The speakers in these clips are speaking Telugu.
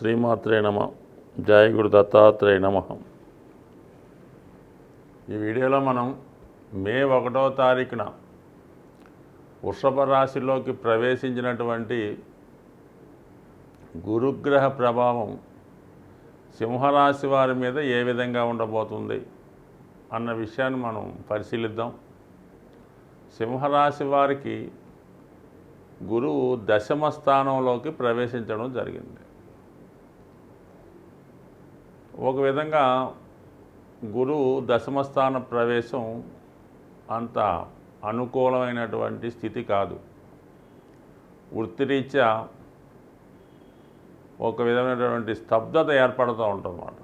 శ్రీమాత్రే నమ. జయ గురు దత్తాత్రేయ నమ. ఈ వీడియోలో మనం మే ఒకటో తారీఖున వృషభ రాశిలోకి ప్రవేశించినటువంటి గురుగ్రహ ప్రభావం సింహరాశి వారి మీద ఏ విధంగా ఉండబోతుంది అన్న విషయాన్ని మనం పరిశీలిద్దాం. సింహరాశి వారికి గురువు దశమ స్థానంలోకి ప్రవేశించడం జరిగింది. ఒక విధంగా గురువు దశమస్థాన ప్రవేశం అంత అనుకూలమైనటువంటి స్థితి కాదు. వృత్తిరీత్యా ఒక విధమైనటువంటి స్తబ్దత ఏర్పడుతూ ఉంటుందన్నమాట.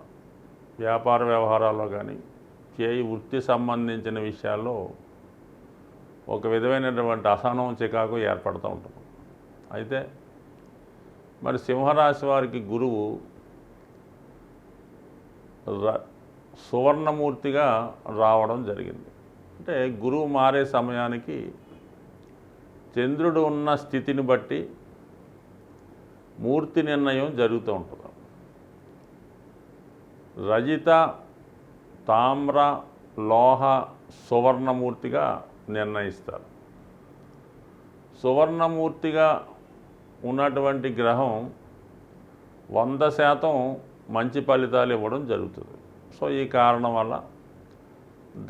వ్యాపార వ్యవహారాల్లో కానీ చేయి వృత్తి సంబంధించిన విషయాల్లో ఒక విధమైనటువంటి అసహనం చికాకు ఏర్పడుతూ ఉంటుంది. అయితే మరి సింహరాశి వారికి గురువు సువర్ణమూర్తిగా రావడం జరిగింది. అంటే గురువు మారే సమయానికి చంద్రుడు ఉన్న స్థితిని బట్టి మూర్తి నిర్ణయం జరుగుతూ ఉంటుంది. రజిత తామ్ర లోహ సువర్ణమూర్తిగా నిర్ణయిస్తారు. సువర్ణమూర్తిగా ఉన్నటువంటి గ్రహం వంద శాతం మంచి ఫలితాలు ఇవ్వడం జరుగుతుంది. సో ఈ కారణం వల్ల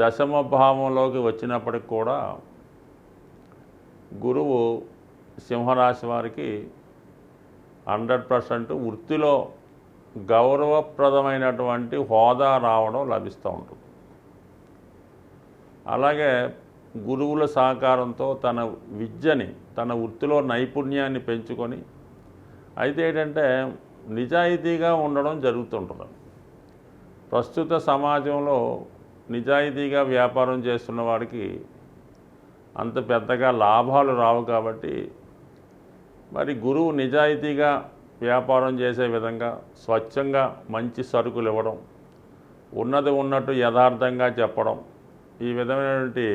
దశమ భావంలోకి వచ్చినప్పటికి కూడా గురువు సింహరాశి వారికి హండ్రెడ్ పర్సెంట్ వృత్తిలో గౌరవప్రదమైనటువంటి హోదా రావడం లభిస్తూ ఉంటుంది. అలాగే గురువుల సహకారంతో తన విద్యని తన వృత్తిలో నైపుణ్యాన్ని పెంచుకొని అయితే ఏంటంటే నిజాయితీగా ఉండడం జరుగుతుంటుంది. ప్రస్తుత సమాజంలో నిజాయితీగా వ్యాపారం చేస్తున్న వాడికి అంత పెద్దగా లాభాలు రావు కాబట్టి మరి గురువు నిజాయితీగా వ్యాపారం చేసే విధంగా స్వచ్ఛంగా మంచి సరుకులు ఇవ్వడం ఉన్నది ఉన్నట్టు యథార్థంగా చెప్పడం ఈ విధమైనటువంటి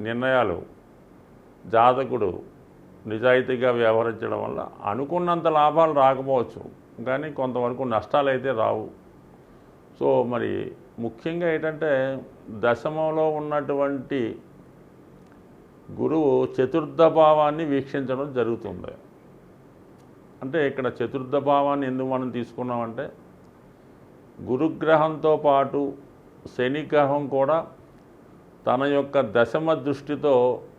నిర్ణయాలు జాతకుడు నిజాయితీగా వ్యవహరించడం వల్ల అనుకున్నంత లాభాలు రాకపోవచ్చు. కానీ కొంతవరకు నష్టాలు అయితే రావు. సో మరి ముఖ్యంగా ఏంటంటే దశమంలో ఉన్నటువంటి గురువు చతుర్థ భావాన్ని వీక్షించడం జరుగుతుంది. అంటే ఇక్కడ చతుర్థ భావాన్ని ఎందుకు మనం తీసుకున్నామంటే గురుగ్రహంతో పాటు శనిగ్రహం కూడా తన యొక్క దశమ దృష్టితో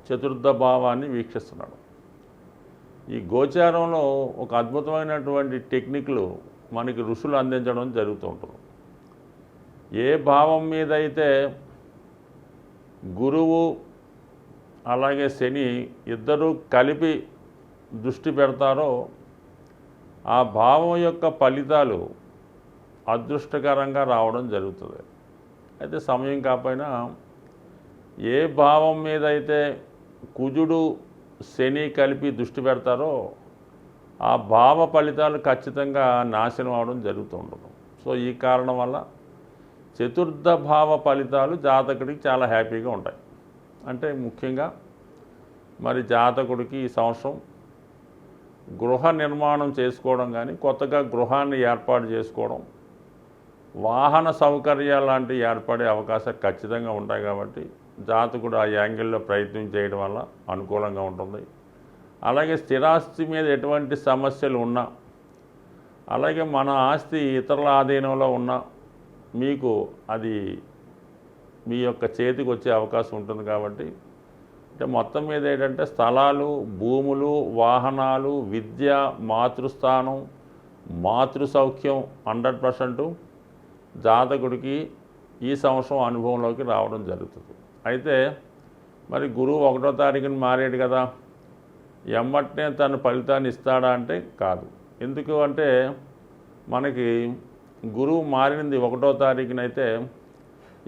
చతుర్థ భావాన్ని వీక్షిస్తున్నాడు. ఈ గోచారంలో ఒక అద్భుతమైనటువంటి టెక్నిక్లు మనకి ఋషులు అందించడం జరుగుతూ ఏ భావం మీద అయితే గురువు అలాగే శని ఇద్దరూ కలిపి దృష్టి పెడతారో ఆ భావం యొక్క ఫలితాలు అదృష్టకరంగా రావడం జరుగుతుంది. అయితే సమయం కాకపోయినా ఏ భావం మీద అయితే కుజుడు శని కలిపి దృష్టి పెడతారో ఆ భావ ఫలితాలు ఖచ్చితంగా నాశనం అవడం జరుగుతూ ఉండదు సో ఈ కారణం వల్ల చతుర్థ భావ ఫలితాలు జాతకుడికి చాలా హ్యాపీగా ఉంటాయి. అంటే ముఖ్యంగా మరి జాతకుడికి ఈ సంవత్సరం గృహ నిర్మాణం చేసుకోవడం కానీ కొత్తగా గృహాన్ని ఏర్పాటు చేసుకోవడం వాహన సౌకర్యాలు లాంటివి ఏర్పడే అవకాశాలు ఖచ్చితంగా ఉంటాయి కాబట్టి జాతకుడు ఆ యాంగిల్లో ప్రయత్నం చేయడం వల్ల అనుకూలంగా ఉంటుంది. అలాగే స్థిరాస్తి మీద ఎటువంటి సమస్యలు ఉన్నా అలాగే మన ఆస్తి ఇతరుల ఆధీనంలో ఉన్నా మీకు అది మీ యొక్క చేతికి వచ్చే అవకాశం ఉంటుంది కాబట్టి అంటే మొత్తం మీద ఏంటంటే స్థలాలు భూములు వాహనాలు విద్య మాతృస్థానం మాతృ సౌఖ్యం హండ్రెడ్ పర్సెంటు జాతకుడికి ఈ సంవత్సరం అనుభవంలోకి రావడం జరుగుతుంది. అయితే మరి గురువు ఒకటో తారీఖున మారాడు కదా ఎమ్మటనే తన ఫలితాన్ని ఇస్తాడా అంటే కాదు. ఎందుకు అంటే మనకి గురువు మారినది ఒకటో తారీఖునైతే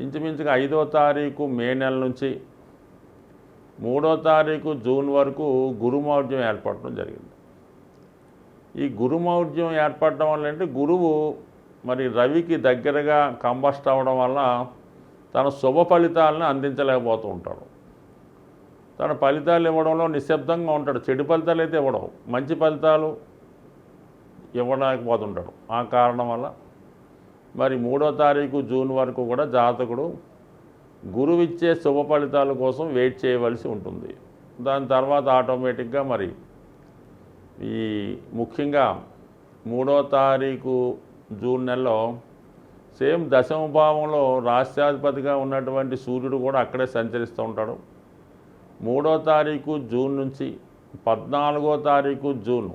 ఇంచుమించుగా ఐదో తారీఖు మే నెల నుంచి మూడో తారీఖు జూన్ వరకు గురుమౌఢ్యం ఏర్పడటం జరిగింది. ఈ గురుమౌఢ్యం ఏర్పడటం వల్ల అంటే గురువు మరి రవికి దగ్గరగా కంబస్ట్ అవ్వడం వల్ల తన శుభ ఫలితాలను అందించలేకపోతూ ఉంటాడు. తన ఫలితాలు ఇవ్వడంలో నిశ్శబ్దంగా ఉంటాడు. చెడు ఫలితాలు అయితే ఇవ్వడం. మంచి ఫలితాలు ఇవ్వలేకపోతుంటాడు. ఆ కారణం వల్ల మరి మూడో తారీఖు జూన్ వరకు కూడా జాతకుడు గురువు ఇచ్చే శుభ ఫలితాల కోసం వెయిట్ చేయవలసి ఉంటుంది. దాని తర్వాత ఆటోమేటిక్గా మరి ఈ ముఖ్యంగా మూడో తారీఖు జూన్ నెలలో సేమ్ దశమ భావంలో రాష్ట్రాధిపతిగా ఉన్నటువంటి సూర్యుడు కూడా అక్కడే సంచరిస్తూ ఉంటాడు. మూడో తారీఖు జూన్ నుంచి పద్నాలుగో తారీఖు జూన్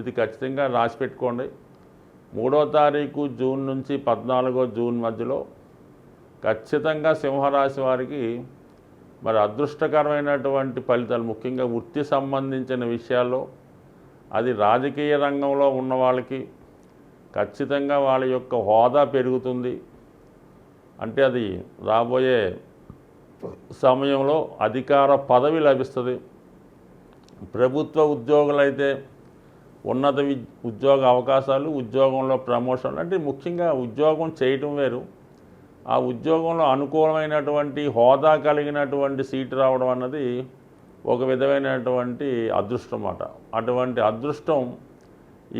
ఇది ఖచ్చితంగా రాసి పెట్టుకోండి. మూడో తారీఖు జూన్ నుంచి పద్నాలుగో జూన్ మధ్యలో ఖచ్చితంగా సింహరాశి వారికి మరి అదృష్టకరమైనటువంటి ఫలితాలు ముఖ్యంగా వృత్తి సంబంధించిన విషయాల్లో అది రాజకీయ రంగంలో ఉన్న వాళ్ళకి ఖచ్చితంగా వాళ్ళ యొక్క హోదా పెరుగుతుంది. అంటే అది రాబోయే సమయంలో అధికార పదవి లభిస్తుంది. ప్రభుత్వ ఉద్యోగులైతే ఉన్నత వి ఉద్యోగ అవకాశాలు ఉద్యోగంలో ప్రమోషన్ అంటే ముఖ్యంగా ఉద్యోగం చేయటం వేరు. ఆ ఉద్యోగంలో అనుకూలమైనటువంటి హోదా కలిగినటువంటి సీటు రావడం అన్నది ఒక విధమైనటువంటి అదృష్టం అన్నమాట. అటువంటి అదృష్టం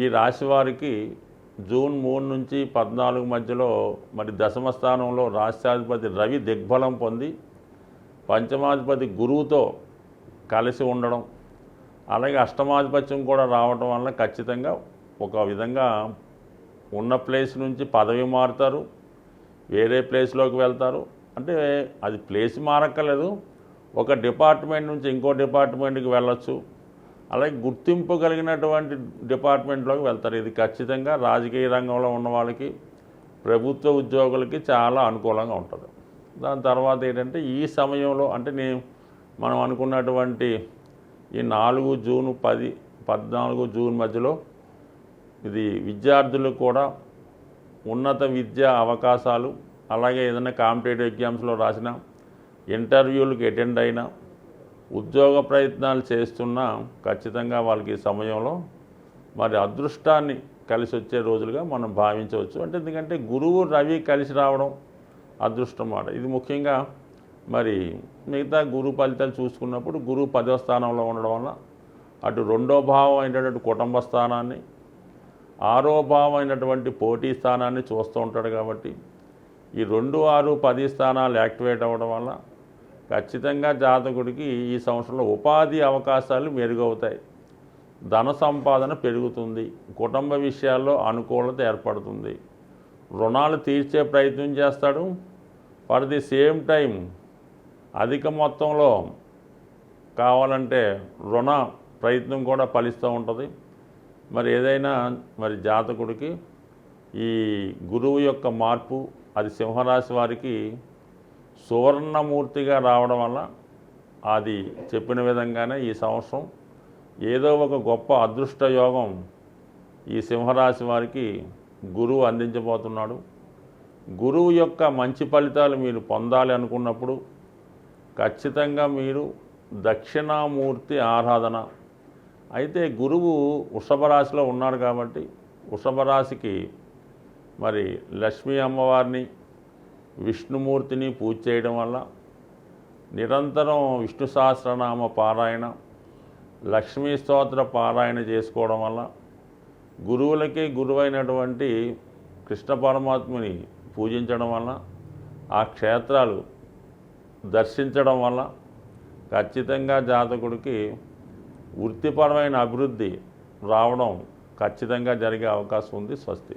ఈ రాశి వారికి జూన్ మూడు నుంచి పద్నాలుగు మధ్యలో మరి దశమ స్థానంలో రాష్ట్రాధిపతి రవి దిగ్బలం పొంది పంచమాధిపతి గురువుతో కలిసి ఉండడం అలాగే అష్టమాధిపత్యం కూడా రావడం వల్ల ఖచ్చితంగా ఒక విధంగా ఉన్న ప్లేస్ నుంచి పదవి మారుతారు వేరే ప్లేస్లోకి వెళ్తారు. అంటే అది ప్లేస్ మారక్కర్లేదు ఒక డిపార్ట్మెంట్ నుంచి ఇంకో డిపార్ట్మెంట్కి వెళ్ళొచ్చు. అలాగే గుర్తింపు కలిగినటువంటి డిపార్ట్మెంట్లోకి వెళ్తారు. ఇది ఖచ్చితంగా రాజకీయ రంగంలో ఉన్న వాళ్ళకి ప్రభుత్వ ఉద్యోగులకి చాలా అనుకూలంగా ఉంటుంది. దాని తర్వాత ఏంటంటే ఈ సమయంలో అంటే నేను మనం అనుకున్నటువంటి ఈ నాలుగు జూన్ పది పద్నాలుగు జూన్ మధ్యలో ఇది విద్యార్థులకు కూడా ఉన్నత విద్యా అవకాశాలు అలాగే ఏదైనా కాంపిటేటివ్ ఎగ్జామ్స్లో రాసిన ఇంటర్వ్యూలకు అటెండ్ అయినా ఉద్యోగ ప్రయత్నాలు చేస్తున్నా ఖచ్చితంగా వాళ్ళకి ఈ సమయంలో మరి అదృష్టాన్ని కలిసి వచ్చే రోజులుగా మనం భావించవచ్చు. అంటే ఎందుకంటే గురువు రవి కలిసి రావడం అదృష్టం మాట. ఇది ముఖ్యంగా మరి మిగతా గురు ఫలితాలు చూసుకున్నప్పుడు గురువు పదవ స్థానంలో ఉండడం వల్ల అటు రెండో భావం అయినటువంటి కుటుంబ స్థానాన్ని ఆరో భావం అయినటువంటి పోటీ స్థానాన్ని చూస్తూ ఉంటాడు కాబట్టి ఈ రెండు ఆరు పది స్థానాలు యాక్టివేట్ అవ్వడం వల్ల ఖచ్చితంగా జాతకుడికి ఈ సంవత్సరంలో ఉపాధి అవకాశాలు మెరుగవుతాయి. ధన సంపాదన పెరుగుతుంది. కుటుంబ విషయాల్లో అనుకూలత ఏర్పడుతుంది. రుణాలు తీర్చే ప్రయత్నం చేస్తాడు. ఫర్ ది సేమ్ టైం అధిక మొత్తంలో కావాలంటే రుణ ప్రయత్నం కూడా ఫలిస్తూ ఉంటుంది. మరి ఏదైనా మరి జాతకుడికి ఈ గురువు యొక్క మార్పు అది సింహరాశి వారికి సువర్ణమూర్తిగా రావడం వల్ల అది చెప్పిన విధంగానే ఈ సంవత్సరం ఏదో ఒక గొప్ప అదృష్ట యోగం ఈ సింహరాశి వారికి గురువు అందించబోతున్నాడు. గురువు యొక్క మంచి ఫలితాలు మీరు పొందాలి అనుకున్నప్పుడు ఖచ్చితంగా మీరు దక్షిణామూర్తి ఆరాధన. అయితే గురువు వృషభ రాశిలో ఉన్నాడు కాబట్టి వృషభ రాశికి మరి లక్ష్మీ అమ్మవారిని విష్ణుమూర్తిని పూజ చేయడం వల్ల నిరంతరం విష్ణు సహస్రనామ పారాయణ లక్ష్మీ స్తోత్ర పారాయణ చేసుకోవడం వల్ల గురువులకే గురువైనటువంటి కృష్ణ పరమాత్మని పూజించడం వల్ల ఆ క్షేత్రాలు దర్శించడం వల్ల ఖచ్చితంగా జాతకుడికి వృత్తిపరమైన అభివృద్ధి రావడం ఖచ్చితంగా జరిగే అవకాశం ఉంది స్వస్తి.